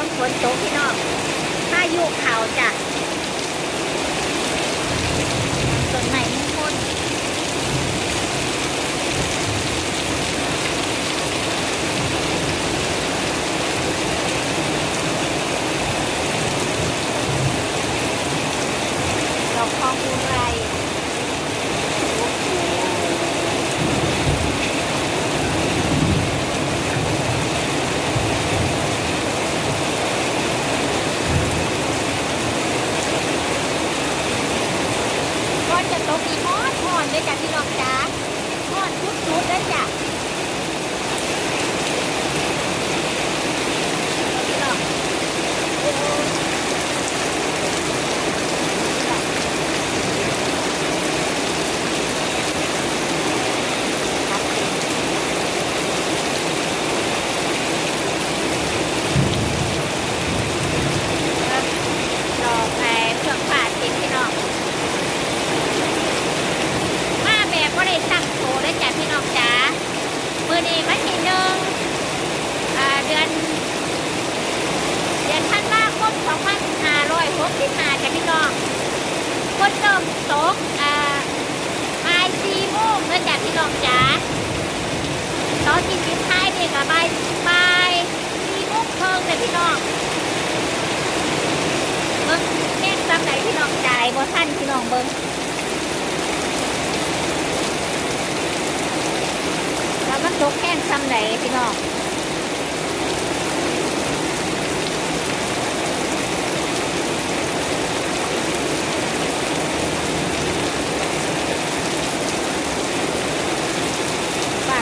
บิ่งฝนตกพี่น้องพายุเขาจ้ะต้นไม้มงคลดอกทองอุไรก่อนจะตกอีกฮ้อนฮ้อนด้วยจ้ะพี่น้องจ้าฮ้ อนสุดๆเลยจ้ะพี่น้องโอ้โหรอแพเครื่องผ่าติดพี่น้อง มาแบบว่าได้ตั้งโตได้จ้ะพี่น้องจ๋ามือนี้วันที่หนึ่งอ่าเดือน เดือนธันวาคม2565จ้ะพี่น้อง คนเริ่มตกอ่าบายสีโมงแล้วจ้ะพี่น้องจ๋าตอนที่สิบท้ายนี่ก็บ่ายบายสีโมงครึ่งเลยพี่น้องเบิ้งแม่นซ้ำไหนพี่น้องจ่ายบ่ทันพี่น้องเบิ้งว่ามันตกแห้งซ้ำไหนพี่น้อง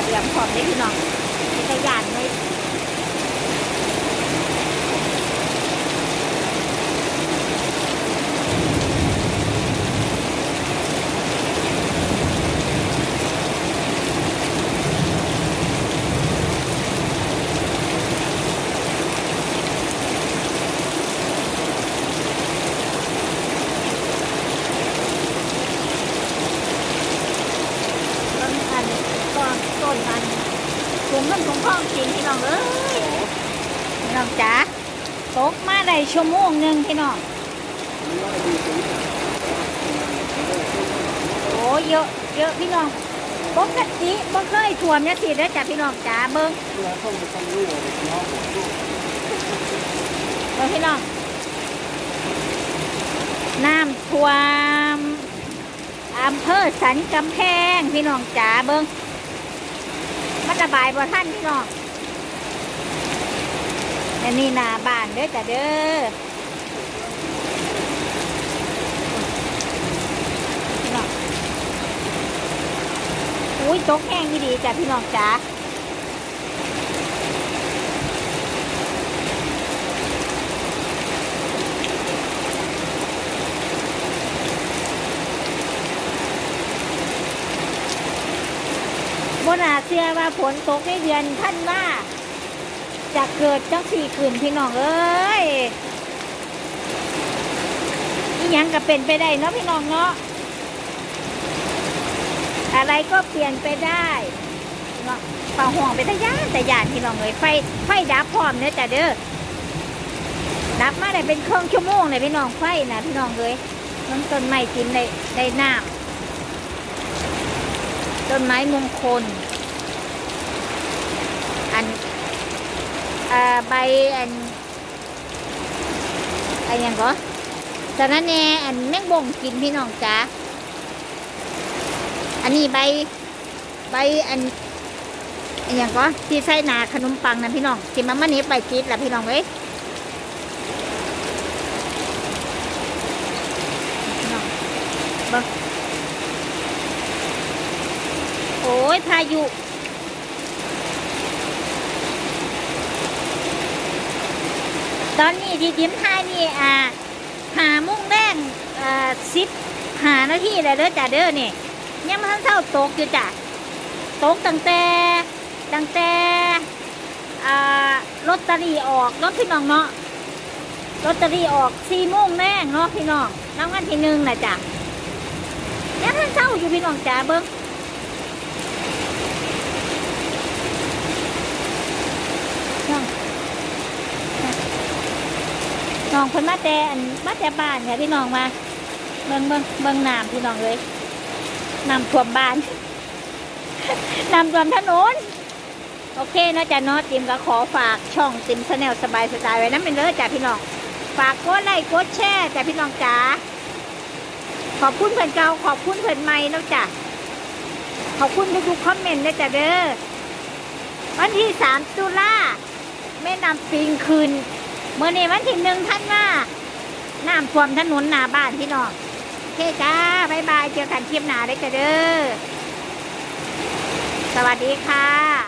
เรียมพร้อมได้พี่น้องมีขยานไหมต้นอันต้นต้นมัน ถุงเงินถุงทองจริงพี่น้องเอ้ยพี่น้องจ๋าตกมาได้ชั่วโมงหนึ่งพี่น้องโอ้เยอะเยอะพี่น้องปกติบ่เคยท่วมเนี่ยสิแล้วจ้ะพี่น้องจ๋าเบิ้งเบิ้งพี่น้องน้ำท่วมอำเภอสันกำแพงพี่น้องจ๋าเบิ้ง มันระบายบ่ท่านพี่น้องอันนี้นาบ้านเด้อจ้ะเด้อพี่น้องอุ้ยตกแห้งดีจ้ะพี่น้องจ้า บนาเชื่อว่าฝนตกในเดือนท่านว่าจะเกิดจังสี่คืนพี่น้องเอ้ยอีหยังก็เป็นไปได้เนาะพี่น้องเนาะอะไรก็เปลี่ยนไปได้เนาะฝ่าห่วงไปแต่ย่านแต่ย่านพี่น้องเลยไฟไฟดับพร้อมเนื้อจ้ะเด้อดับมาได้เป็นเครื่องชั่วโมงเลยพี่น้องไฟนะพี่น้องเลยมันต้นไม้กินได้ได้น้ำ ต้นไม้มงคล อันอใบอันอันหยังก็สารแนอันแมงบ่งกินพี่น้องจ้าอันนี้ใบใบอันอนอย่างก็ที่ใส่นาขนมปังนะพี่น้องที่มันมันนี้ใบจีดละพี่น้องเว้ยพี่น้องบ่งโอ้ยพายุ ตอนนี้ที่จิ้มท้ายนี่อ่าหามุ่งแดงอ่าสิบหานาทีเลยเด้อจ้าเด้อนี่ยังมันเท่าตกอยู่จ้ะตกตั้งแต่ตั้งแต่อ่าลอตเตอรี่ออกเนาะพี่น้องเนาะลอตเตอรี่ออกสี่โมงแรงเนาะพี่น้องรางวัลที่หนึ่งนะจ้ะยังมันเท่าอยู่พี่น้องจ้าเบิ้ง น้องเพิ่นมาแต่อันมาแต่บ้านค่ะพี่น้องมาเบิ่งเบิ่งเบิ่งน้ำพี่น้องเลยน้ำท่วมบ้านน้ำท่วมถนนโอเคนะจ้ะเนาะติมก็ขอฝากช่องติมชาแนลสบายสไตล์ไว้น้ำเป็นเลยจ้ะพี่น้องฝากกดไลค์กดแชร์จ้ะพี่น้องจ๋าขอบคุณเพื่อนเก่าขอบคุณเพื่อนใหม่นะจ้ะขอบคุณทุกๆคอมเมนต์นะจ้ะเด้อวันที่สามตุลาแม่น้ำปิงคืน เมื่อนี้วันที่หนึ่งท่านว่าน้ำท่วมถนนหน้าบ้านพี่น้องเคจ้าบายบาย เจอกันคลิปหน้าได้เจ้ะเด้อ สวัสดีค่ะ